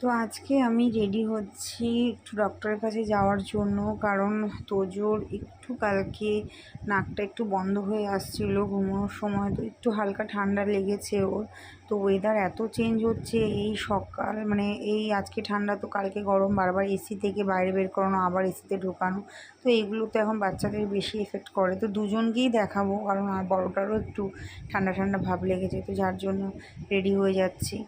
তো আজকে আমি রেডি হচ্ছি একটু ডক্টরের কাছে যাওয়ার জন্য, কারণ তোজোর একটু কালকে নাকটা একটু বন্ধ হয়ে আসছিল ঘুমানোর সময়, তো একটু হালকা ঠান্ডা লেগেছে ওর। তো ওয়েদার এত চেঞ্জ হচ্ছে, এই সকাল মানে এই আজকে ঠান্ডা, তো কালকে গরম, বারবার এসি থেকে বাইরে বের করানো, আবার এসিতে ঢোকানো। তো এইগুলো তো এখন বাচ্চাদের বেশি এফেক্ট করে। তো দুজনকেই দেখাবো, কারণ আর বড়োটারও একটু ঠান্ডা ঠান্ডা ভাব লেগেছে, তো যার জন্য রেডি হয়ে যাচ্ছি।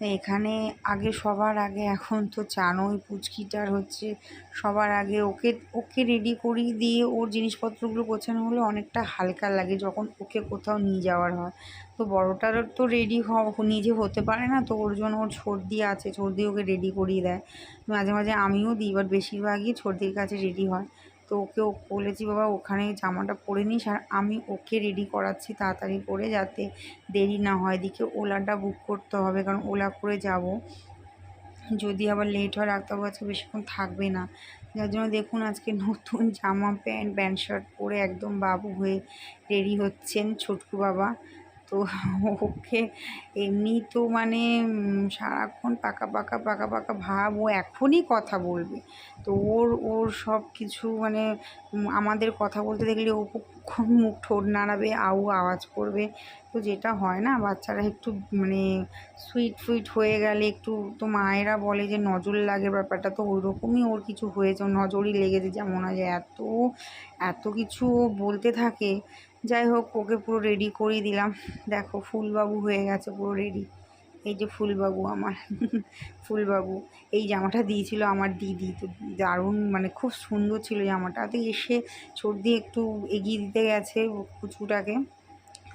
এখানে আগে সবার আগে, এখন তো জানোই পুচকিটার হচ্ছে সবার আগে। ওকে ওকে রেডি করিয়ে দিয়ে ওর জিনিসপত্রগুলো গোছানো হলে অনেকটা হালকা লাগে যখন ওকে কোথাও নিয়ে যাওয়ার হয়। তো বড়োটারও তো রেডি হ, নিজে হতে পারে না, তো ওর জন্য ওর সর্দি আছে সর্দি ওকে রেডি করিয়ে দেয়। মাঝে মাঝে আমিও দিই বাট বেশিরভাগই সর্দির কাছে রেডি হয়। তো ওকে বলেছি, বাবা, ওখানে জামাটা পরে নিস আর আমি ওকে রেডি করাচ্ছি তাড়াতাড়ি করে যাতে দেরি না হয়। দিকে ওলাটা বুক করতে হবে কারণ ওলা করে যাব। যদি আবার লেট হয়, ডাক্তারবাবু আজকে বেশিক্ষণ থাকবে না। যার জন্য দেখুন আজকে নতুন জামা প্যান্ট প্যান্ট শার্ট পরে একদম বাবু হয়ে রেডি হচ্ছেন ছোটকু বাবা। তো ওকে এমনি তো মানে সারাক্ষণ পাকা পাকা পাকা পাকা ভাব, ও এখনই কথা বলবে। তো ওর ওর সব কিছু মানে আমাদের কথা বলতে দেখলে ও খুব মুখ ঠোঁট নাড়াবে, আউ আওয়াজ করবে। তো যেটা হয় না, বাচ্চারা একটু মানে সুইট ফুইট হয়ে গেলে একটু, তো মায়েরা বলে যে নজর লাগে ব্যাপারটা। তো ওই রকমই ওর কিছু হয়েছে, নজরই লেগেছে যেমন হয় এত এত কিছু বলতে থাকে। যাই হোক, ওকে পুরো রেডি করিয়ে দিলাম। দেখো, ফুলবাবু হয়ে গেছে পুরো রেডি এই যে ফুলবাবু আমার, ফুলবাবু। এই জামাটা দিয়েছিল আমার দিদি। তো দারুণ মানে খুব সুন্দর ছিল জামাটা। তো এসে সর্দি একটু এগিয়ে দিতে গেছে কুচুটাকে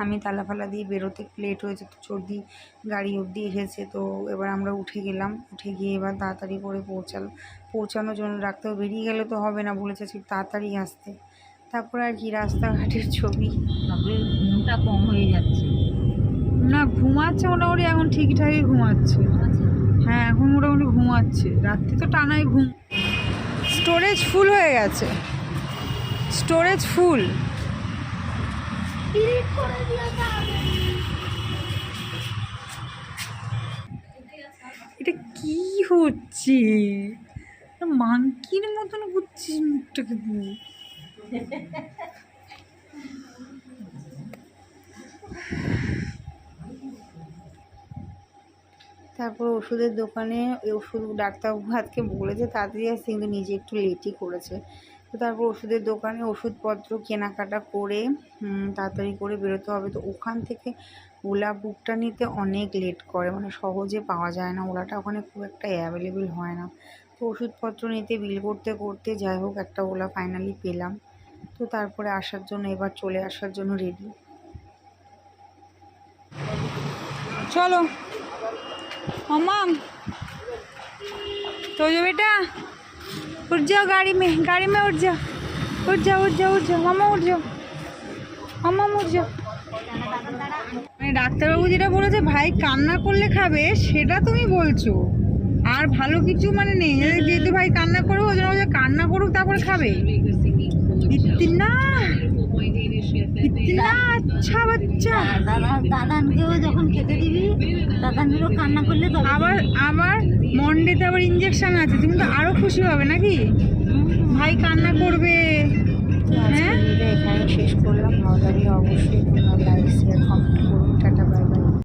আমি তালা ফালা দিয়ে বেরোতে লেট হয়েছে, তো সর্দি গাড়ি অবধি এসেছে। তো এবার আমরা উঠে গেলাম। উঠে গিয়ে এবার তাড়াতাড়ি করে পৌঁছালো। পৌঁছানোর জন্য ডাক্তার বেরিয়ে গেলে তো হবে না বলেছে ঠিক তাড়াতাড়ি আসতে। তারপর আর কি, রাস্তাঘাটের ছবি। ঘুমটা কম হয়ে যাচ্ছে। না, ঘুমাচ্ছে মোটামুটি, এখন ঠিকঠাকই ঘুমাচ্ছে। হ্যাঁ এখন মোটামুটি ঘুমাচ্ছে। রাত্রি তো টানাই ঘুম। স্টোরেজ ফুল হয়ে গেছে। Storage full. এটা কি হচ্ছে? মাংকির মতন ঘুরছিস মুখটাকে পুরো। তারপর ওষুধের দোকানে ওষুধ ডাক্তারবাবু আজকে বলেছে তাড়াতাড়ি আসছে কিন্তু নিজে একটু লেটই করেছে। তো তারপর ওষুধের দোকানে ওষুধপত্র কেনাকাটা করে তাড়াতাড়ি করে বেরোতে হবে। তো ওখান থেকে ওলা বুকটা নিতে অনেক লেট করে মানে সহজে পাওয়া যায় না। ওলাটা ওখানে খুব একটা অ্যাভেলেবেল হয় না। তো ওষুধপত্র নিতে বিল করতে করতে যাই হোক, একটা ওলা ফাইনালি পেলাম। তো তারপরে আসার জন্য, এবার চলে আসার জন্য রেডি चलो मम्मा तो जो बेटा उठ जाओ गाड़ी में गाड़ी में उठ जाओ उठ जाओ उठ जाओ उठ जाओ मामा उठ जाओ মামা উঠ যাও মানে ডাক্তারবাবু যেটা বলেছে ভাই কান্না করলে খাবে সেটা তুমি বলছো আর ভালো কিছু মানে নেই যেহেতু ভাই কান্না করবে ওই জন্য বলছে কান্না করুক তারপরে খাবে ইত্তিনা ইত্তিনা আচ্ছা বাচ্চা দাদা দাদানকেও যখন খেতে দিবি দাদানেরও কান্না করলে তো আবার আবার মন্ডেতে আবার ইঞ্জেকশন আছে তুমি তো আরও খুশি হবে নাকি? ভাই কান্না করবে। হ্যাঁ? এখানে শেষ করলাম ভালো লাগলে অবশ্যই তোমরা লাইক শেয়ার কমেন্ট করুন